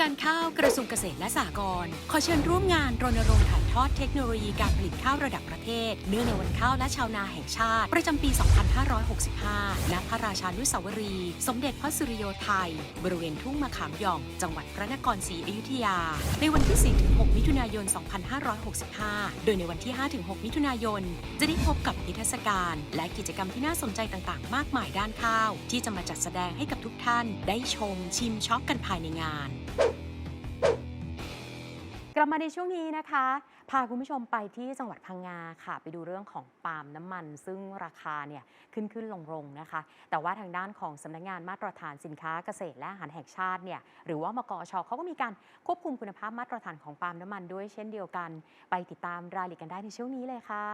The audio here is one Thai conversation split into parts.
การข้าวกระทรวงเกษตรและสหกรณ์ขอเชิญร่วมงานรณรงค์ถ่ายทอดเทคโนโลยีการผลิตข้าวระดับประเทศ เนื่องในวันข้าวและชาวนาแห่งชาติ ประจำปี 2565 ณ พระราชานุสาวรี สมเด็จพระสุริโยไทย บริเวณทุ่งมะขามหย่อง จังหวัดพระนครศรีอยุธยา ในวันที่ 4-6 มิถุนายน 2565 โดยในวันที่ 5-6 มิถุนายน จะได้พบกับนิทรรศการ และกิจกรรมที่น่าสนใจต่างๆ มากมายด้านข้าว ที่จะมาจัดแสดงให้กับทุกท่าน ได้ชมชิมช็อปกันภายในงาน ลับมาในช่วงนี้นะคะ พาคุณผู้ชมไปที่จังหวัดพังงาค่ะ ไปดูเรื่องของปาล์มน้ำมัน ซึ่งราคาเนี่ยขึ้นขึ้นลงลงนะคะ แต่ว่าทางด้านของสำนักงานมาตรฐานสินค้าเกษตรและอาหารแห่งชาติเนี่ยหรือว่ามกอชเขาก็มีการควบคุมคุณภาพมาตรฐานของปาล์มน้ำมันด้วยเช่นเดียวกัน ไปติดตามรายละเอียดกันได้ในช่วงนี้เลยค่ะ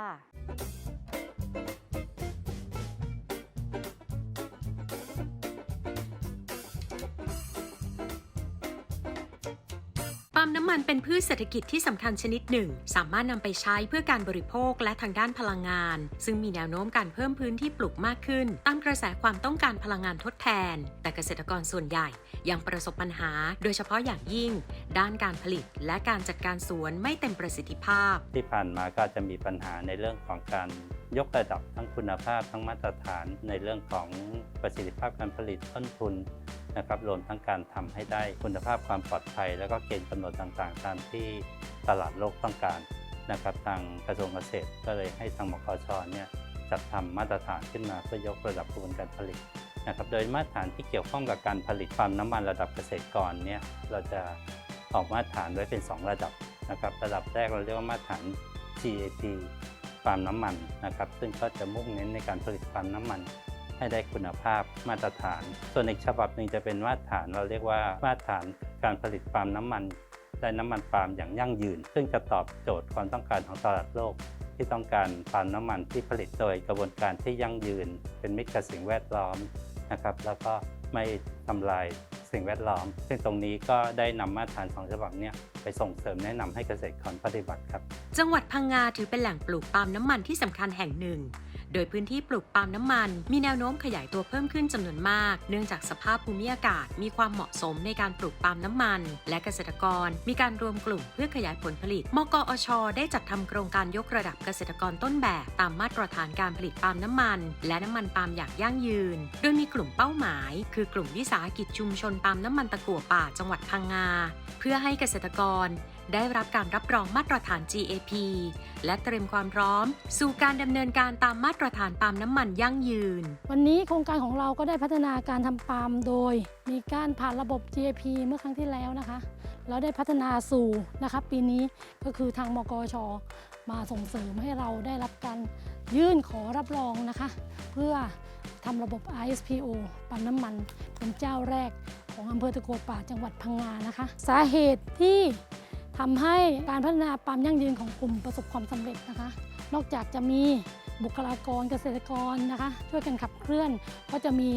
น้ำมันเป็นพืชเศรษฐกิจที่สำคัญชนิดหนึ่ง สามารถนำไปใช้เพื่อการบริโภคและทางด้านพลังงาน ซึ่งมีแนวโน้มการเพิ่มพื้นที่ปลูกมากขึ้น ตามกระแสความต้องการพลังงานทดแทน แต่เกษตรกรส่วนใหญ่ยังประสบปัญหา โดยเฉพาะอย่างยิ่ง ด้านการผลิตและการจัดการสวนไม่เต็มประสิทธิภาพ ที่ผ่านมาก็จะมีปัญหาในเรื่องของการยกระดับทั้งคุณภาพทั้งมาตรฐานในเรื่องของประสิทธิภาพการผลิตต้นทุน นะครับรวมทั้งการทำให้ได้คุณภาพความปลอดภัย แล้วก็เกณฑ์กำหนดต่างๆ ตามที่ตลาดโลกต้องการนะครับทางกระทรวงเกษตรก็เลยให้ทางมกชเนี่ยจัดทำมาตรฐานขึ้นมาเพื่อยกระดับกระบวนการผลิตนะครับโดยมาตรฐานที่เกี่ยวข้องกับการผลิตความน้ำมันระดับเกษตรกรเนี่ยเราจะออกมาตรฐานไว้เป็น 2 ระดับนะครับระดับแรกเราเรียกว่ามาตรฐาน GAP ปาล์มน้ำมันนะครับซึ่งก็จะมุ่งเน้นในการผลิตปาล์มน้ำมัน ให้ได้คุณภาพมาตรฐาน ส่วนอีกฉบับหนึ่งจะเป็นมาตรฐานเราเรียกว่ามาตรฐานการผลิตปาล์มน้ำมันได้น้ำมันปาล์มอย่างยั่งยืน ซึ่งจะตอบโจทย์ความต้องการของตลาดโลก ที่ต้องการปาล์มน้ำมันที่ผลิตโดยกระบวนการที่ยั่งยืน เป็นมิตรกับสิ่งแวดล้อมนะครับ แล้วก็ไม่ทำลายสิ่งแวดล้อม ซึ่งตรงนี้ก็ได้นำมาตรฐานสองฉบับนี้ไปส่งเสริมแนะนำให้เกษตรกรปฏิบัติครับ จังหวัดพังงาถือเป็นแหล่งปลูกปาล์มน้ำมันที่สำคัญแห่งหนึ่ง โดยพื้นที่ปลูกปาล์มน้ำมัน มีแนวโน้มขยายตัวเพิ่มขึ้นจำนวนมาก เนื่องจากสภาพภูมิอากาศ มีความเหมาะสมในการปลูกปาล์มน้ำมัน และเกษตรกร มีการรวมกลุ่มเพื่อขยายผลผลิต มกอช ได้จัดทำโครงการยกระดับเกษตรกรต้นแบบ ตามมาตรฐานการผลิตปาล์มน้ำมัน และน้ำมันปาล์มอย่างยั่งยืน โดยมีกลุ่มเป้าหมาย คือกลุ่มวิสาหกิจชุมชนปาล์มน้ำมันตะกั่วป่าจังหวัดพังงา เพื่อให้เกษตรกร ได้รับการรับรองมาตรฐาน GAP และเตรียมความพร้อม สู่การดำเนินการตามมาตรฐานปาล์มน้ำมันยั่งยืน วันนี้โครงการของเราก็ได้พัฒนาการทำปาล์มโดย มีการผ่านระบบ GAP เมื่อครั้งที่แล้วนะคะแล้วได้พัฒนาสู่นะคะปีนี้ก็คือทางมกช มาส่งเสริมให้เราได้รับการยื่นขอรับรองนะคะ เพื่อทำระบบ ISPO ปั๊มน้ำมันเป็นเจ้าแรกของอำเภอตะโกวป่าจังหวัดพังงานะคะ สาเหตุที่ ทำให้การพัฒนาปั๊มยั่งยืนของกลุ่มประสบความสำเร็จนะคะ นอกจากจะมีบุคลากรเกษตรกรนะคะ ช่วยกันขับเคลื่อน ก็จะมี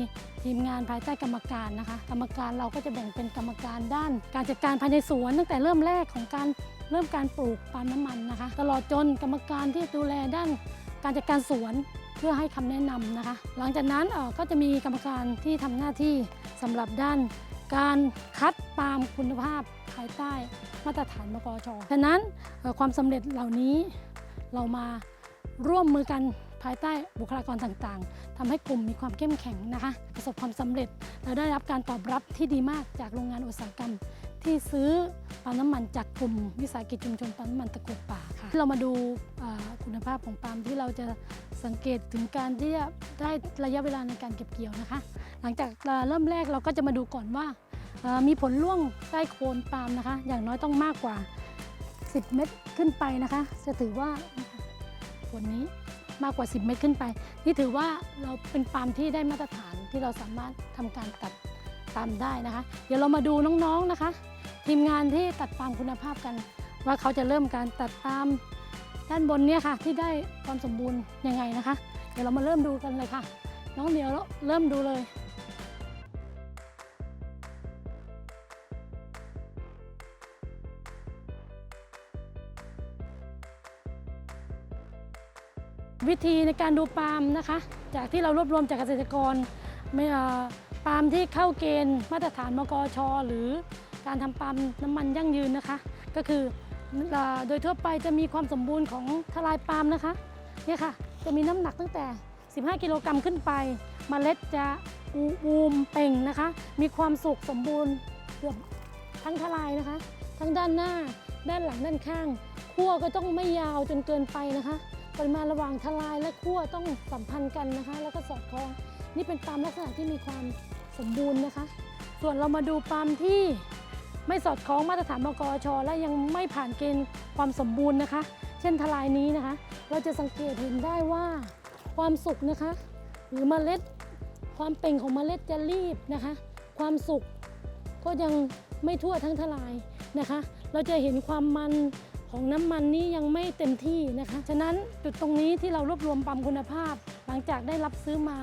ทีมงานภายใต้กรรมการนะคะ กรรมการเราก็จะแบ่งเป็นกรรมการด้าน การจัดการภายในสวนตั้งแต่เริ่มแรกของการเริ่มการปลูกปาล์มน้ำมันนะคะ ตลอดจนกรรมการที่ดูแลด้านการจัดการสวนเพื่อให้คำแนะนำนะคะ หลังจากนั้นออก็จะมีกรรมการที่ทำหน้าที่สำหรับด้าน การคัดปาล์มคุณภาพภายใต้มาตรฐานมกชฉะนั้นความสำเร็จเหล่านี้เรามาร่วมมือกันภายใต้บุคลากรต่างๆทำให้กลุ่มมีความเข้มแข็งนะคะ ประสบความสำเร็จ และได้รับการตอบรับที่ดีมากจากโรงงานอุตสาหกรรม ที่ซื้อปาล์มน้ำมันจากกลุ่มวิสาหกิจชุมชนปาล์มน้ำมันตะกุกป่าค่ะ เรามาดูคุณภาพของปาล์มที่เราจะสังเกตถึงการที่จะได้ระยะเวลาในการเก็บเกี่ยวนะคะ หลังจากเริ่มแรกเราก็จะมาดูก่อนว่า มีผลร่วงใต้โคนปาล์มนะคะ อย่างน้อยต้องมากกว่า 10 เม็ดขึ้นไปนะคะ จะถือว่าผลนี้มากกว่า 10 เม็ดขึ้นไป นี่ถือว่าเราเป็นปาล์มที่ได้มาตรฐานที่เราสามารถทำการตัดปาล์มได้นะคะ เดี๋ยวเรามาดูน้องๆนะคะ ทีมงานที่ตัดปาล์มคุณภาพกัน ว่าเขาจะเริ่มการตัดปาล์มด้านบนเนี่ยค่ะ ที่ได้ความสมบูรณ์ยังไงนะคะ เดี๋ยวเรามาเริ่มดูกันเลยค่ะ น้องเดี๋ยวเริ่มดูเลย วิธีในการดูปาล์มนะคะ จากที่เรารวบรวมจากเกษตรกรปาล์มที่เข้าเกณฑ์มาตรฐานมกช หรือการทำปาล์มน้ำมันยั่งยืนนะคะ ก็คือโดยทั่วไปจะมีความสมบูรณ์ของทลายปาล์มนะคะเนี่ยค่ะจะมีน้ำหนักตั้งแต่ 15 กิโลกรัมขึ้นไปเมล็ดจะอูอูมเป่งนะคะ มีความสุกสมบูรณ์เกือบทั้งทลายนะคะ ทั้งด้านหน้า ด้านหลังด้านข้างขั้วก็ต้องไม่ยาวจนเกินไปนะคะ ปริมาณระหว่างทลายและขั้วต้องสัมพันธ์กันนะคะ แล้วก็สอดคล้อง นี่เป็นปาล์มลักษณะที่มีความสมบูรณ์นะคะ ส่วนเรามาดูปาล์มที่ไม่สอดคล้องมาตรฐานมกช และยังไม่ผ่านเกณฑ์ความสมบูรณ์นะคะ เช่นทลายนี้นะคะ เราจะสังเกตเห็นได้ว่าความสุกนะคะ หรือเมล็ด ความเป่งของเมล็ดจะรีบนะคะ ความสุกก็ยังไม่ทั่วทั้งทลายนะคะ เราจะเห็นความมัน ของน้ำมันนี้ยังไม่เต็มที่นะคะ ฉะนั้นจุดตรงนี้ที่เรารวบรวมปั๊มคุณภาพ หลังจากได้รับซื้อมา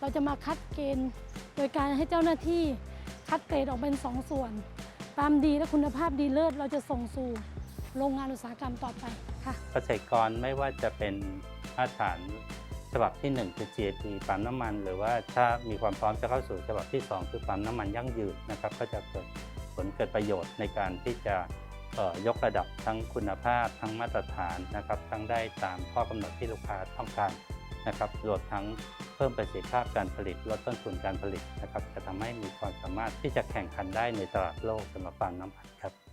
เราจะมาคัดเกณฑ์ โดยการให้เจ้าหน้าที่คัดเกรดออกเป็น 2ส่วนปาล์มดีและคุณภาพดีเลิศเราจะส่งสู่โรงงานอุตสาหกรรมต่อไปค่ะเกษตรกรไม่ว่าจะเป็นมาตรฐานฉบับที่ 1 คือ GAP ปั๊มน้ำมัน หรือว่าถ้ามีความพร้อมจะเข้าสู่ฉบับที่ 2 คือปั๊มน้ำมันยั่งยืนนะครับ ก็จะเกิดผลเกิดประโยชน์ในการที่จะ ยกระดับทั้งคุณภาพทั้งมาตรฐานนะครับทั้งได้ตามข้อกำหนดที่ลูกค้าต้องการนะครับรวมทั้งเพิ่มประสิทธิภาพการผลิตลดต้นทุนการผลิตนะครับจะทำให้มีความสามารถที่จะแข่งขันได้ในตลาดโลกสำหรับปั๊มน้ำมันครับ